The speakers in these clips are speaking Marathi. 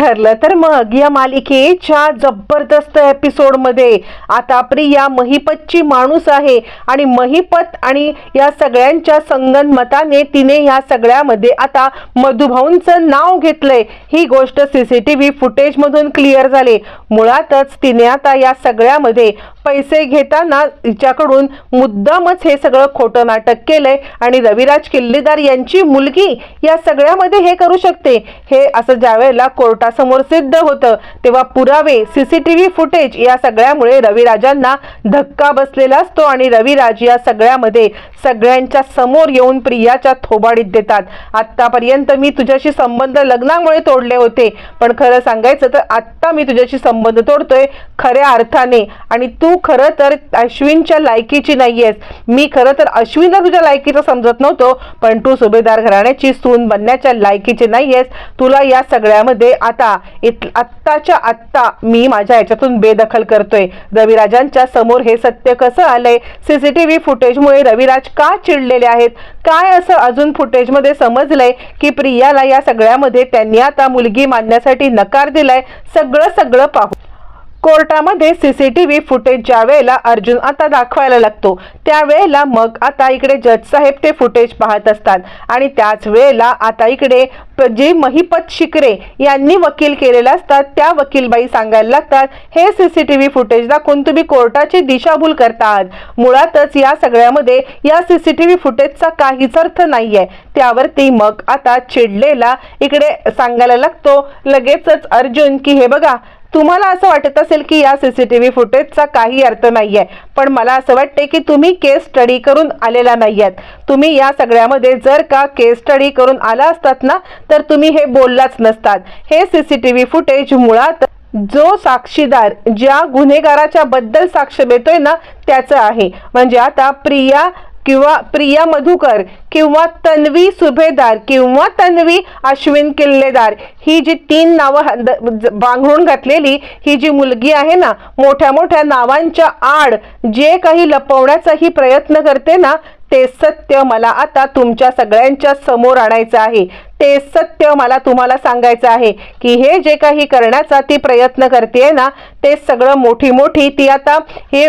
ठरलं. तर मग या मालिकेच्या जबरदस्त एपिसोडमध्ये आता प्रिया महिपतची माणूस आहे आणि महिपत आणि या सगळ्यांच्या संगनमताने तिने या सगळ्यामध्ये आता मधुभाऊंचं नाव घेतलंय. ही गोष्ट सी सी टी व्ही फुटेजमधून क्लिअर झाली. मुळातच तिने आता या सगळ्यामध्ये पैसे घेताना तिच्याकडून मुद्दामच हे सगळं खोटं नाटक केलंय. आणि रविराज किल्लीदार यांची मुलगी या सगळ्यामध्ये हे करू शकते. हे असं ज्यावेळेला कोर्टासमोर सिद्ध होतं तेव्हा पुरावे सीसीटीव्ही फुटेज या सगळ्यामुळे रविराजांना धक्का बसलेला असतो आणि रविराज या सगळ्यामध्ये सगळ्यांच्या समोर येऊन प्रियाच्या थोबाडीत देतात. आत्तापर्यंत मी तुझ्याशी संबंध लग्नामुळे तोडले होते. पण खरं सांगायचं तर आत्ता मी तुझ्याशी संबंध तोडतोय खऱ्या अर्थाने. आणि तू तू खरं तर अश्विनच्या लायकीची नाहीयेस. मी खरं तर अश्विनला तुझ्या लायकीचं समजत नव्हतो पण तू सुभेदार घराण्याची सून बनण्याच्या लायकीची नाहीयेस. तुला या सगळ्यामध्ये आता इत आत्ताच्या आत्ता मी माझ्या याच्यातून बेदखल करतोय. रविराजांच्या समोर हे सत्य कसं आलंय? सीसीटीव्ही फुटेजमुळे रविराज का चिडलेले आहेत? काय असं अजून फुटेजमध्ये समजलंय की प्रियाला या सगळ्यामध्ये त्यांनी आता मुलगी मानण्यासाठी नकार दिलाय? सगळं सगळं पाहू. कोर्टामध्ये सीसीटीव्ही फुटेज ज्या वेळेला अर्जुन आता दाखवायला लागतो त्यावेळेला मग आता इकडे जज साहेब ते फुटेज पाहत असतात. आणि त्याच वेळेला आता इकडे जे महिपत शिकरे यांनी वकील केलेले असतात त्या वकीलबाई सांगायला लागतात हे सीसीटीव्ही फुटेज दाखवून तुम्ही कोर्टाची दिशाभूल करता आहात मुळातच या सगळ्यामध्ये या सीसीटीव्ही फुटेजचा काहीच अर्थ नाही आहे त्यावरती मग आता चिडलेला इकडे सांगायला लागतो लगेचच अर्जुन की हे बघा तुम्हाला असं वाटत असेल की या सीसीटीव्ही फुटेजचा काही अर्थ नाही आहे पण मला असं वाटते की तुम्ही केस स्टडी करून आलेला नाही आहात तुम्ही या सगळ्यामध्ये जर का केस स्टडी करून आला असतात ना तर तुम्ही हे बोललाच नसतात. हे सीसीटीव्ही फुटेज मुळात जो साक्षीदार ज्या गुन्हेगाराच्या बद्दल साक्ष देतोय ना त्याचं आहे. म्हणजे आता प्रिया किंवा प्रिया मधुकर किंवा तन्वी सुभेदार किंवा तन्वी अश्विन किल्लेदार ही जी तीन नावं हंद- बांगडून घातलेली ही जी मुलगी आहे ना मोठ्या मोठ्या नावांच्या आड जे काही लपवण्याचाही प्रयत्न करते ना ते सत्य मला आता तुमच्या सगळ्यांच्या समोर आणायचं आहे. ते सत्य मला तुम्हाला सांगायचं आहे की हे जे काही करण्याचा ती प्रयत्न करते ना ते सगळं मोठी मोठी ती आता हे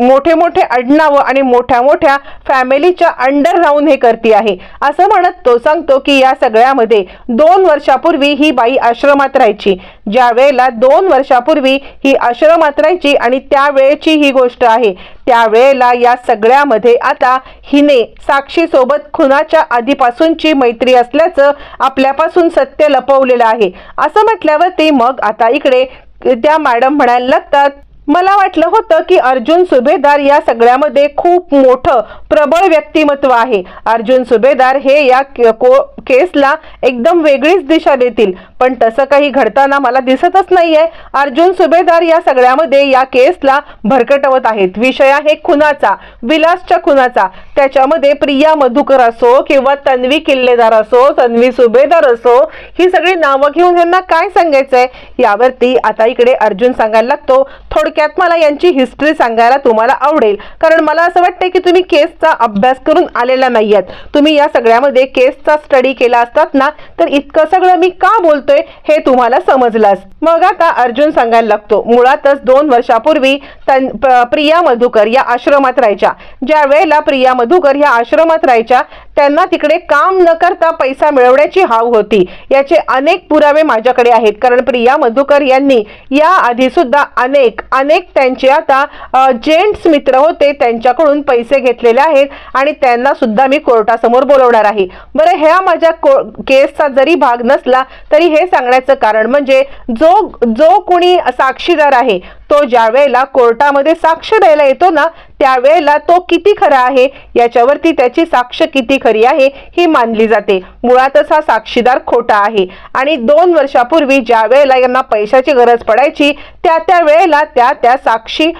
मोठे मोठे आडनावं आणि मोठ्या मोठ्या फॅमिलीच्या अंडर राहून हे करते आहे. असं म्हणत तो सांगतो की या सगळ्यामध्ये दोन वर्षापूर्वी ही बाई आश्रमात राहायची. ज्या वेळेला दोन वर्षापूर्वी ही आश्रमात राहायची आणि त्यावेळेची ही गोष्ट आहे. त्यावेळेला या सगळ्यामध्ये आता हिने साक्षीसोबत खुनाच्या आधीपासूनची मैत्री असल्याचं आपल्यापासून सत्य लपवलेलं आहे. असं म्हटल्यावर ते मग आता इकडे त्या मॅडम म्हणायला लागतात मला वाटलं होतं की अर्जुन सुभेदार या सगळ्यामध्ये खूप मोठं प्रबळ व्यक्तिमत्व आहे. अर्जुन सुभेदार हे या को- केसला एकदम वेगळीच दिशा देतील. पण तसं काही घडताना मला दिसतच नाहीये. अर्जुन सुभेदार या सगळ्यामध्ये या केसला भरकटवत आहेत. विषय आहे खुनाचा विलासच्या खुनाचा. त्याच्यामध्ये प्रिया मधुकर असो किंवा तन्वी किल्लेदार असो तन्वी सुभेदार असो ही सगळी नावं घेऊन यांना काय सांगायचंय? यावरती आता इकडे अर्जुन सांगायला लागतो. थोडक्यात मला यांची हिस्ट्री सांगायला तुम्हाला आवडेल. कारण मला असं वाटतं की तुम्ही केसचा अभ्यास करून आलेला नाहीयेत. तुम्ही या सगळ्यामध्ये केसचा स्टडी केला असतात ना तर इतकं सगळं मी का बोलतोय हे तुम्हाला समजलं मग आता अर्जुन सांगायला लागतो मुळातच दोन वर्षापूर्वी प्रिया मधुकर या आश्रमात राहायच्या. ज्या वेळेला प्रिया मधुकर या आश्रमात राहायच्या त्यांना तिकडे काम न करता पैसा मिळवण्याची हाव होती. याचे अनेक पुरावे माझ्याकडे आहेत. कारण प्रिया मधुकर यांनी या आधी सुद्धा अनेक अनेक त्यांचे आता जेंट्स मित्र होते त्यांच्याकडून पैसे घेतलेले आहेत आणि त्यांना सुद्धा मी कोर्टासमोर बोलवणार आहे. बरं ह्या माझ्या को- केसचा जरी भाग नसला तरी हे सांगण्याचं कारण म्हणजे जो जो कोणी साक्षीदार आहे तो ज्या वेळेला कोर्टामध्ये साक्ष द्यायला येतो ना त्यावेळेला तो किती खरा आहे? याच्यावरती त्याची साक्ष किती खरी आहे ही मानली जाते. मुळातच हा साक्षीदार खोटा आहे. आणि दोन वर्षापूर्वी ज्या वेळेला यांना पैशाची गरज पडायची त्या त्या वेळेला त्या त्या साक्षी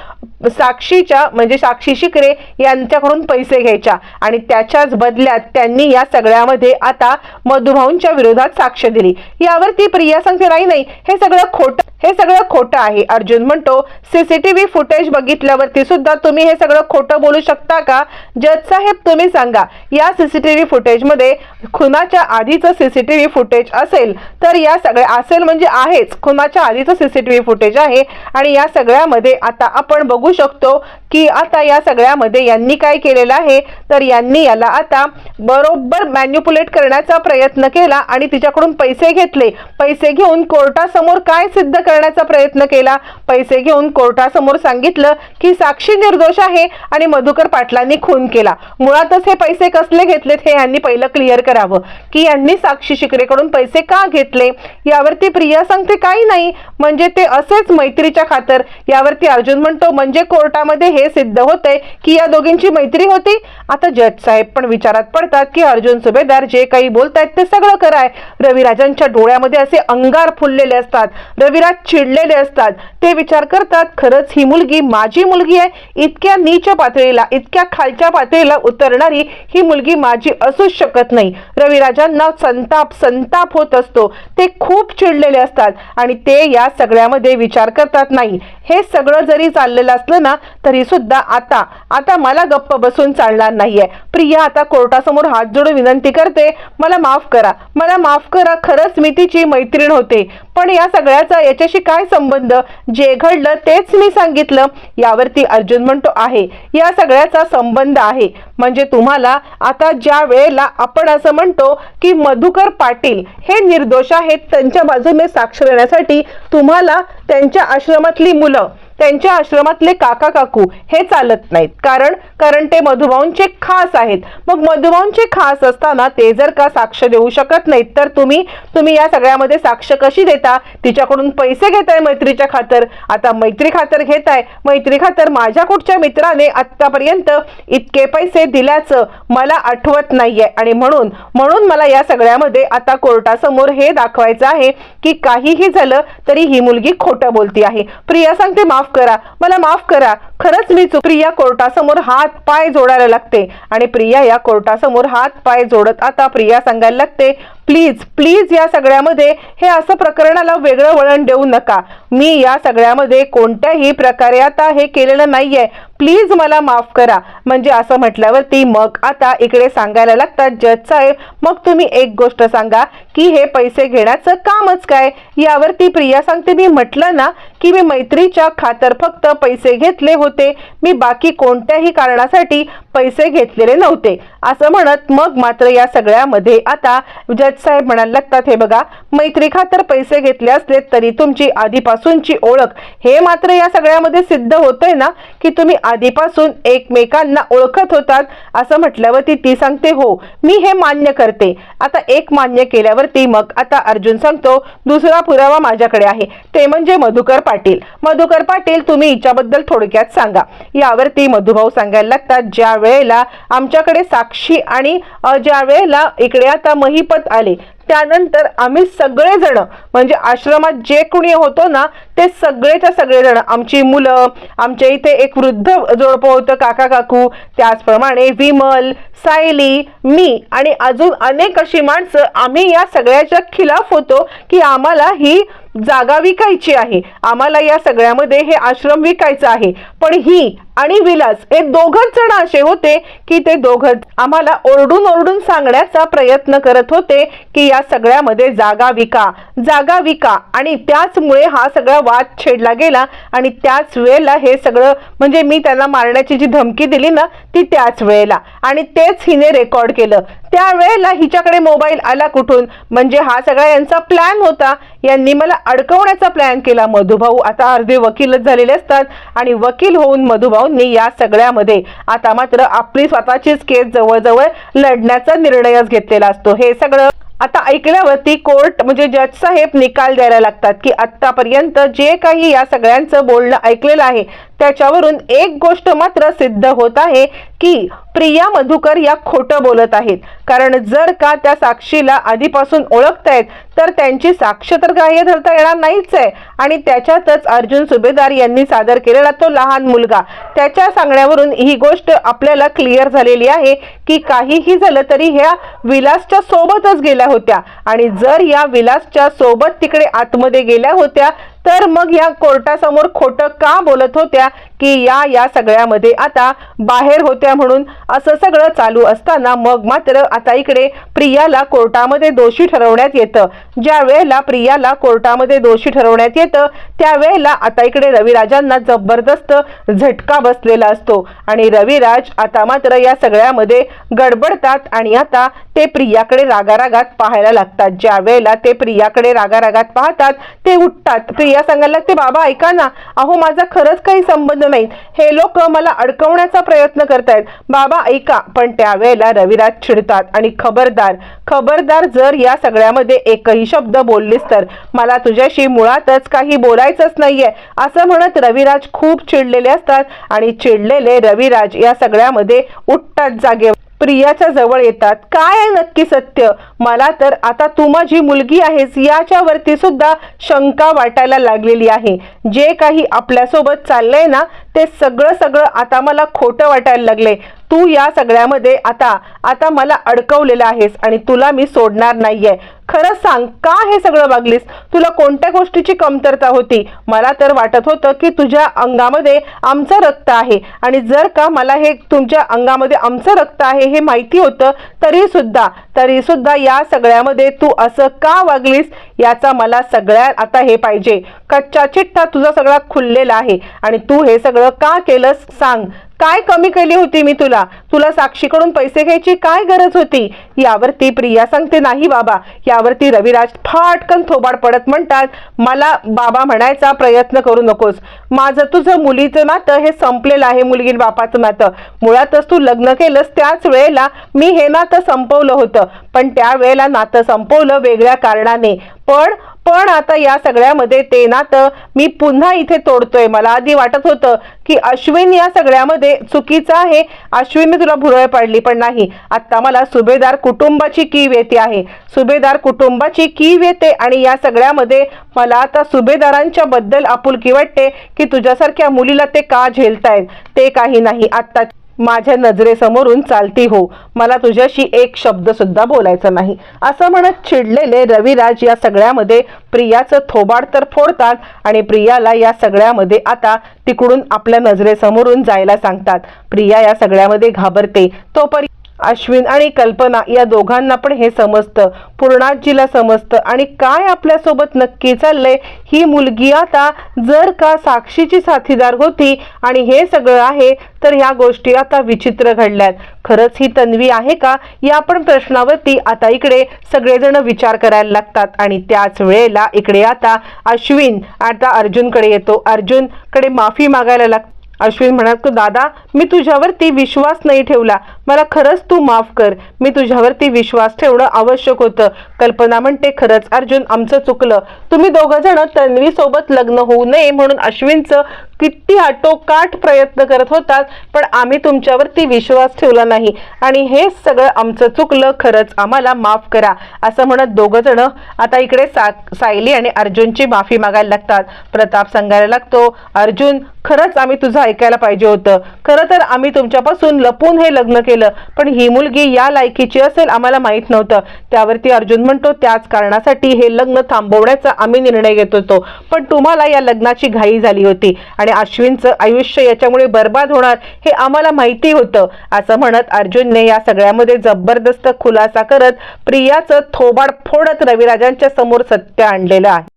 साक्षीच्या म्हणजे साक्षी शिकरे यांच्याकडून पैसे घ्यायच्या. आणि त्याच्याच बदल्यात त्यांनी या सगळ्यामध्ये आता मधुभाऊंच्या विरोधात साक्ष दिली. यावरती प्रिया सांगते नाही नाही हे सगळं खोटं हे सगळं खोटं आहे. अर्जुन म्हणतो सीसीटीव्ही फुटेज बघितल्यावरती सुद्धा तुम्ही हे सगळं खोटं बोलू शकता का? जज साहेब तुम्ही सांगा या सीसीटीव्ही फुटेजमध्ये खुनाच्या आधीचं सीसीटीव्ही फुटेज असेल तर या सगळ्या असेल म्हणजे आहेच खुनाच्या आधीचं सीसीटीव्ही फुटेज आहे आणि या सगळ्यामध्ये आता आपण बघू शकतो की आता या सगळ्यामध्ये यांनी काय केलेलं आहे तर यांनी याला आता बरोबर मॅन्युपुलेट करण्याचा प्रयत्न केला आणि तिच्याकडून पैसे घेतले. पैसे घेऊन कोर्टासमोर काय सिद्ध करण्याचा प्रयत्न केला. पैसे घेऊन कोर्टासमोर सांगितलं की साक्षी निर्दोष आहे आणि मधुकर पाटलांनी खून केला. मुळातच हे पैसे कसले घेतलेत हे यांनी पहिलं क्लिअर करावं. की यांनी साक्षी शिकरेकडून पैसे का घेतले? यावरती प्रिया सांगते काही नाही. म्हणजे ते असेच मैत्रीच्या खातर. यावरती अर्जुन म्हणतो म्हणजे कोर्टामध्ये हे सिद्ध होतंय की या दोघींची मैत्री होती? आता जज साहेब पण विचारात पडतात की अर्जुन सुभेदार जे काही बोलतायत ते सगळं कराय. रविराजांच्या डोळ्यामध्ये असे अंगार फुललेले असतात. रविराज चिडलेले असतात. ते विचार करतात खरंच ही मुलगी माझी मुलगी आहे. इतक्या नीच पातळीला इतक्या खालच्या पातळीला उतरणारी ही मुलगी माझी असूच शकत नाही. रविराजांना संताप संताप होत असतो. ते खूप चिडलेले असतात आणि ते या सगळ्यामध्ये विचार करतात नाही हे सगळं जरी चाललेलं असलं ना तरी सुद्धा आता आता मला गप्प बसून चालणार नाहीये. प्रिया आता कोर्टासमोर हात जोडून विनंती करते मला माफ करा मला माफ करा खरंच मी तिची मैत्रीण होते. पण या सगळ्याचा याच्याशी काय संबंध? जे घडलं तेच मी सांगितलं. यावरती अर्जुन म्हणतो आहे. या सगळ्याचा संबंध आहे. म्हणजे तुम्हाला आता ज्या वेळेला आपण असं म्हणतो की मधुकर पाटील हे निर्दोष आहेत त्यांच्या बाजूने साक्ष देण्यासाठी तुम्हाला त्यांच्या आश्रमातली मुलं त्यांच्या आश्रमातले काका काकू हे चालत नाहीत. कारण कारण ते मधुभाऊंचे खास आहेत. मग मधुभाऊंचे खास असताना ते जर का साक्ष देऊ शकत नाहीत तर तुम्ही तुम्ही या सगळ्यामध्ये साक्ष कशी देता? तिच्याकडून पैसे घेताय मैत्रीच्या खातर. आता मैत्री खातर घेताय. मैत्री खातर माझ्या कुठच्या मित्राने आत्तापर्यंत इतके पैसे दिल्याचं मला आठवत नाहीये. आणि म्हणून म्हणून मला या सगळ्यामध्ये आता कोर्टासमोर हे दाखवायचं आहे की काहीही झालं तरी ही मुलगी खोटं बोलती आहे. प्रिया सांगते माफ करा. मला माफ करा. खरंच मी चुक प्रिया कोर्टासमोर हात पाय जोडायला लागते. आणि प्रिया या कोर्टासमोर हात पाय जोडत आता प्रिया सांगायला लागते प्लीज प्लीज या सगळ्यामध्ये हे असं प्रकरणाला वेगळं वळण देऊ नका. मी या सगळ्यामध्ये कोणत्याही प्रकारे आता हे केलेलं नाहीये. प्लीज मला माफ करा. म्हणजे असं म्हटल्यावरती मग आता इकडे सांगायला लागतात जज साहेब मग तुम्ही एक गोष्ट सांगा की हे पैसे घेण्याचं कामच काय? यावरती प्रिया सांगते मी म्हटलं ना की मी मैत्रीच्या खातर फक्त पैसे घेतले होते. मी बाकी कोणत्याही कारणासाठी पैसे घेतलेले नव्हते. असं म्हणत मग मात्र या सगळ्यामध्ये आता जज साहेब म्हणायला लागतात हे बघा मैत्री खातर पैसे घेतले असले तरी तुमची आधीपासूनची ओळख हे मात्र या सगळ्यामध्ये सिद्ध होतंय ना की तुम्ही आधीपासून एकमेकांना ओळखत होतात? असं म्हटल्यावरती ती सांगते हो मी हे मान्य करते. आता एक मान्य केल्यावरती मग आता अर्जुन सांगतो दुसरा पुरावा माझ्याकडे आहे. ते म्हणजे मधुकर पाटील. मधुकर पाटील तुम्ही हिच्याबद्दल थोडक्यात सांगा. यावरती मधुभाऊ सांगायला लागतात ज्या वेळेला आमच्याकडे साक्षी आणि ज्या वेळेला इकडे आता महिपत आले त्यानंतर आम्ही सगळेजण म्हणजे आश्रमात जे कुणी होतो ना ते सगळेच्या सगळेजण आमची मुलं आमच्या इथे एक वृद्ध जोडपं होतं काका काकू त्याचप्रमाणे विमल सायली मी आणि अजून अनेक अशी माणसं आम्ही या सगळ्याच्या खिलाफ होतो की आम्हाला ही जागा विकायची आहे. आम्हाला या सगळ्यामध्ये हे आश्रम विकायचं आहे. पण ही आणि विलास हे दोघच जण असे होते की ते दोघं आम्हाला ओरडून ओरडून सांगण्याचा प्रयत्न करत होते की या सगळ्यामध्ये जागा विका जागा विका. आणि त्याचमुळे हा सगळा वाद छेडला गेला आणि त्याच वेळेला हे सगळं म्हणजे मी त्यांना मारण्याची जी धमकी दिली ना ती त्याच वेळेला. आणि तेच हिने रेकॉर्ड केलं. त्यावेळेला हिच्याकडे मोबाईल आला कुठून? म्हणजे हा सगळा यांचा प्लॅन होता. यांनी मला अडकवण्याचा प्लॅन केला मधुभाऊ. आता अर्धे वकीलच झालेले असतात आणि वकील होऊन मधुभाऊंनी या सगळ्यामध्ये आता मात्र आपली स्वतःचीच केस जवळजवळ लढण्याचा निर्णयच घेतलेला असतो. हे सगळं आता ऐकल्यावरती कोर्ट म्हणजे जज साहेब निकाल द्यायला लागतात की आतापर्यंत जे काही या सगळ्यांचं बोलणं ऐकलेलं आहे त्याच्यावरून एक गोष्ट मात्र सिद्ध होत आहे की प्रिया मधुकर या खोटं बोलत आहेत. कारण जर का त्या साक्षीला आधीपासून ओळखतायत तर त्यांची साक्ष तर ग्राह्य धरता येणार नाहीच आहे. आणि त्याच्यातच अर्जुन सुभेदार यांनी सादर केलेला तो लहान मुलगा. त्याच्या सांगण्यावरून ही गोष्ट आपल्याला क्लिअर झालेली आहे की काहीही झालं तरी ह्या विलासच्या सोबतच गेल्या होत्या. आणि जर या विलासच्या सोबत तिकडे आतमध्ये गेल्या होत्या तर मग या कोर्टासमोर खोटं का बोलत होत्या? की या या सगळ्यामध्ये आता बाहेर होत्या म्हणून असं सगळं चालू असताना मग मात्र आता इकडे प्रियाला कोर्टामध्ये दोषी ठरवण्यात येतं. ज्या वेळेला प्रियाला कोर्टामध्ये दोषी ठरवण्यात येतं त्यावेळेला आता इकडे रविराजांना जबरदस्त झटका बसलेला असतो. आणि रविराज आता मात्र या सगळ्यामध्ये गडबडतात आणि आता ते प्रियाकडे रागारागात पाहायला लागतात. ज्या वेळेला ते प्रियाकडे रागारागात पाहतात ते उठतात. प्रिया सांगायला लागते बाबा ऐका ना. अहो माझा खरंच काही संबंध नाहीत. हे लोक मला अडकवण्याचा प्रयत्न करतायत. बाबा ऐका पण त्यावेळेला रविराज चिडतात आणि खबरदार खबरदार जर या सगळ्यामध्ये एकही शब्द बोललीस तर. मला तुझ्याशी मुळातच काही बोलायचंच नाहीये असं म्हणत रविराज खूप चिडलेले असतात आणि चिडलेले रविराज या सगळ्यामध्ये उठतात जागे प्रियाच्या जवळ येतात. काय आहे नक्की सत्य? मला तर आता तू माझी मुलगी आहेस याच्यावरती सुद्धा शंका वाटायला लागलेली आहे. जे काही आपल्यासोबत चाललंय ना ते सगळं सगळं आता मला खोटं वाटायला लागले. तू या सगळ्यामध्ये आता आता मला अडकवलेलं आहेस आणि तुला मी सोडणार नाहीये. खरं सांग का हे सगळं वागलीस? तुला कोणत्या गोष्टीची कमतरता होती? मला तर वाटत होतं की तुझ्या अंगामध्ये आमचं रक्त आहे आणि जर का मला हे तुमच्या अंगामध्ये आमचं रक्त आहे हे माहिती होतं तरी सुद्धा तरी सुद्धा या सगळ्यामध्ये तू असं का वागलीस? याचा मला सगळ्या आता हे पाहिजे. कच्चा चिठ्ठा तुझा सगळा खुललेला आहे. आणि तू हे सगळं का केलंस सांग. काय कमी केली होती मी तुला? तुला साक्षीकडून पैसे घ्यायची काय गरज होती? यावरती प्रिया सांगते नाही बाबा. यावरती रविराज फाटकन थोबाड पडत म्हणतात मला बाबा म्हणायचा प्रयत्न करू नकोस. माझं तुझं मुलीचं नातं हे संपलेलं आहे मुलगी बापाचं नातं. मुळातच तू लग्न केलंस त्याच वेळेला मी हे नातं संपवलं होतं. पण त्यावेळेला नातं संपवलं वेगळ्या कारणाने. पण पण आता या सगळ्यामध्ये ते नातं मी पुन्हा इथे तोडतोय. मला आधी वाटत होतं की अश्विन या सगळ्यामध्ये चुकीचं आहे. अश्विनने तुला भुरळ पाडली पण नाही. आता मला सुभेदार कुटुंबाची कीव येते आहे. सुभेदार कुटुंबाची कीव येते आणि या सगळ्यामध्ये मला आता सुभेदारांच्या बद्दल आपुलकी वाटते की तुझ्यासारख्या मुलीला ते का झेलतायत? ते काही नाही. आत्ता माझ्या नजरेसमोरून चालती हो. मला तुझ्याशी एक शब्द सुद्धा बोलायचा नाही. असं म्हणत चिडलेले रविराज या सगळ्यामध्ये प्रियाचं थोबाड तर फोडतात आणि प्रियाला या सगळ्यामध्ये आता तिकडून आपल्या नजरेसमोरून जायला सांगतात. प्रिया या सगळ्यामध्ये घाबरते. तोपर्यंत अश्विन आणि कल्पना या दोघांना पण हे समजतं. पूर्णाजीला समजतं. आणि काय आपल्यासोबत नक्की चाललंय ही मुलगी आता जर का साक्षीची साथीदार होती आणि हे सगळं आहे तर ह्या गोष्टी आता विचित्र घडल्यात. खरंच ही तन्वी आहे का? या पण प्रश्नावरती आता इकडे सगळेजण विचार करायला लागतात. आणि त्याच वेळेला इकडे आता अश्विन आता अर्जुनकडे येतो. अर्जुनकडे माफी मागायला लागतो. अश्विन म्हणाल की दादा मी तुझ्यावरती विश्वास नाही ठेवला. मला खरंच तू माफ कर. मी तुझ्यावरती विश्वास ठेवणं आवश्यक होतं. कल्पना म्हणते खरंच अर्जुन आमचं चुकलं. तुम्ही दोघं जण तन्वी सोबत लग्न होऊ नये म्हणून अश्विनचं किती आटोकाट प्रयत्न करत होतात पण आम्ही तुमच्यावरती विश्वास ठेवला नाही. आणि हे सगळं आमचं चुकलं खरंच आम्हाला माफ करा असं म्हणत दोघं जण आता इकडे सा सायली आणि अर्जुनची माफी मागायला लागतात. प्रताप सांगायला लागतो अर्जुन खरंच आम्ही तुझं ऐकायला पाहिजे होतं. खरं तर आम्ही तुमच्यापासून लपून हे लग्न केलं पण ही मुलगी या लायकीची असेल आम्हाला माहीत नव्हतं. त्यावरती अर्जुन म्हणतो त्याच कारणासाठी हे लग्न थांबवण्याचा आम्ही निर्णय घेत होतो. पण तुम्हाला या लग्नाची घाई झाली होती आणि आणि अश्विनचं आयुष्य याच्यामुळे बर्बाद होणार हे आम्हाला माहिती होतं. असं म्हणत अर्जुनने या सगळ्यामध्ये जबरदस्त खुलासा करत प्रियाचं थोबाड फोडत रविराजांच्या समोर सत्य आणलेलं आहे.